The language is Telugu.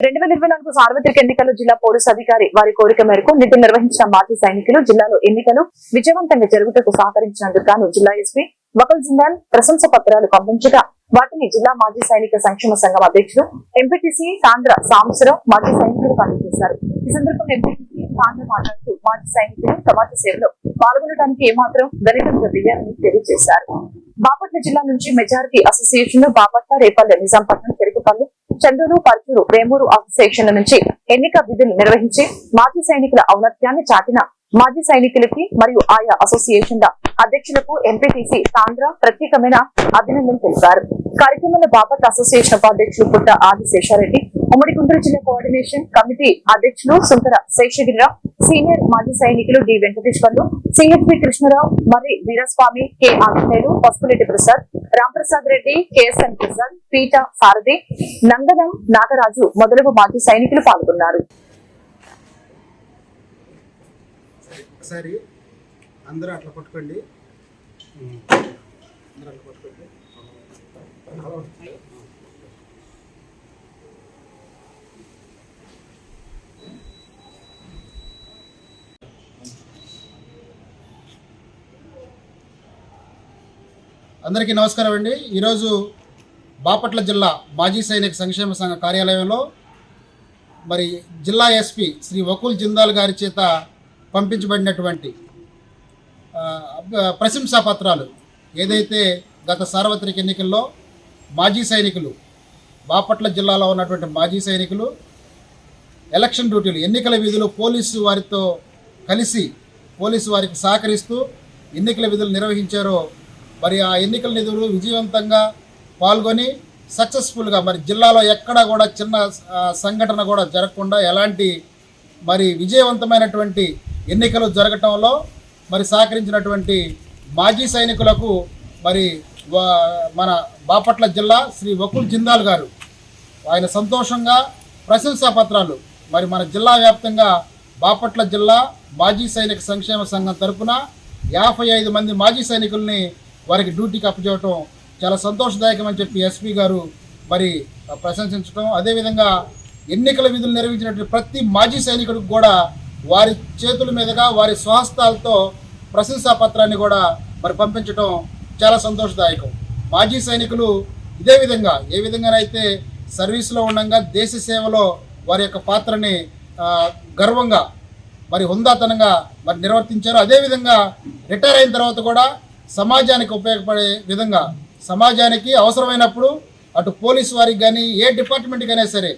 రెండు వేల ఇరవై నాలుగు సార్వత్రిక ఎన్నికల్లో జిల్లా పోలీసు అధికారి వారి కోరిక మేరకు నిధి నిర్వహించిన మాజీ సైనికులు జిల్లాలో ఎన్నికలు విజయవంతంగా జరుగుటకు సహకరించినందుకు గాను జిల్లా ఎస్పీ వకల్ జిందాన్ ప్రశంస పత్రాలు పంపించగా వాటిని జిల్లా మాజీ సైనిక సంక్షేమ సంఘం అధ్యక్షుడు ఎంపీటీసీ సాంద్ర సాంబశివరావు మాజీ సైనికులకు అందజేశారు ఈ సందర్భంగా ఎంపీటీసీ సాంద్ర మాట్లాడుతూ మాజీ సైనికులు సమాజ సేవలో పాల్గొనడానికి ఏమాత్రం వెనుకంజ వేయాలని తెలియజేశారు. బాపట్ల జిల్లా నుంచి మెజారిటీ అసోసియేషన్ బాపట్ల రేపల్లె నిజాంపట్నం పెరుగుపల్లి చందూరు పర్చూరు ప్రేమూరు అసోసియేషన్ల నుంచి ఎన్నిక విధులు నిర్వహించి మాజీ సైనికుల ఔన్నత్యాన్ని చాటిన మాజీ సైనికులకి మరియు ఆయా అసోసియేషన్ల అధ్యక్షులకు ఎంపీటీసీ సాంద్ర ప్రత్యేకమైన అభినందనలు తెలిపారు. కార్యక్రమంలో బాపట్ల అసోసియేషన్ ఉపాధ్యక్షులు పుట్ట ఆది శేషారెడ్డి ఉమ్మడి గుంటూరు జిల్లా కోఆర్డినేషన్ కమిటీ అధ్యక్షులు సుందర శేషగిరిరావు సీనియర్ మాజీ సైనికులు D Venkateswarlu C H P Krishnarao మరి Veeraswamy K Anjaneyulu Pasupuleti Prasad Ramprasad Reddy K S N Prasad పీట సారథి నందనం నాగరాజు మొదలగు మాజీ సైనికులు పాల్గొన్నారు. ఒకసారి అందరూ అట్లా పట్టుకోండి. అందరూ అట్లా పట్టుకోండి. అందరికీ నమస్కారం అండి. ఈరోజు బాపట్ల జిల్లా మాజీ సైనిక సంక్షేమ సంఘ కార్యాలయంలో మరి జిల్లా ఎస్పీ శ్రీ వకుల్ జిందాల్ గారి చేత పంపించబడినటువంటి ప్రశంసా పత్రాలు ఏదైతే గత సార్వత్రిక ఎన్నికల్లో మాజీ సైనికులు బాపట్ల జిల్లాలో ఉన్నటువంటి మాజీ సైనికులు ఎలక్షన్ డ్యూటీలు ఎన్నికల విధులు పోలీసు వారితో కలిసి పోలీసు వారికి సహకరిస్తూ ఎన్నికల విధులు నిర్వహించారో మరి ఆ ఎన్నికల నిధులు విజయవంతంగా పాల్గొని సక్సెస్ఫుల్గా మరి జిల్లాలో ఎక్కడా కూడా చిన్న సంఘటన కూడా జరగకుండా ఎలాంటి మరి విజయవంతమైనటువంటి ఎన్నికలు జరగటంలో మరి సహకరించినటువంటి మాజీ సైనికులకు మరి మన బాపట్ల జిల్లా శ్రీ వకుల్ జిందాల్ గారు ఆయన సంతోషంగా ప్రశంసా పత్రాలు మరి మన జిల్లా వ్యాప్తంగా బాపట్ల జిల్లా మాజీ సైనిక సంక్షేమ సంఘం తరఫున యాభై ఐదు మంది మాజీ సైనికుల్ని వారికి డ్యూటీకి అప్పచేయటం చాలా సంతోషదాయకమని చెప్పి ఎస్పీ గారు మరి ప్రశంసించడం అదేవిధంగా ఎన్నికల విధులు నిర్వహించినటువంటి ప్రతి మాజీ సైనికుడికి కూడా వారి చేతుల మీదుగా వారి స్వహస్తాలతో ప్రశంసా పత్రాన్ని కూడా మరి పంపించడం చాలా సంతోషదాయకం. మాజీ సైనికులు ఇదే విధంగా ఏ విధంగానైతే సర్వీస్లో ఉండగా దేశ సేవలో వారి యొక్క పాత్రని గర్వంగా మరి హుందాతనంగా మరి నిర్వర్తించారు అదేవిధంగా రిటైర్ అయిన తర్వాత కూడా సమాజానికి ఉపయోగపడే విధంగా సమాజానికి అవసరమైనప్పుడు అటు పోలీసు వారికి కానీ ఏ డిపార్ట్మెంట్కి అయినా సరే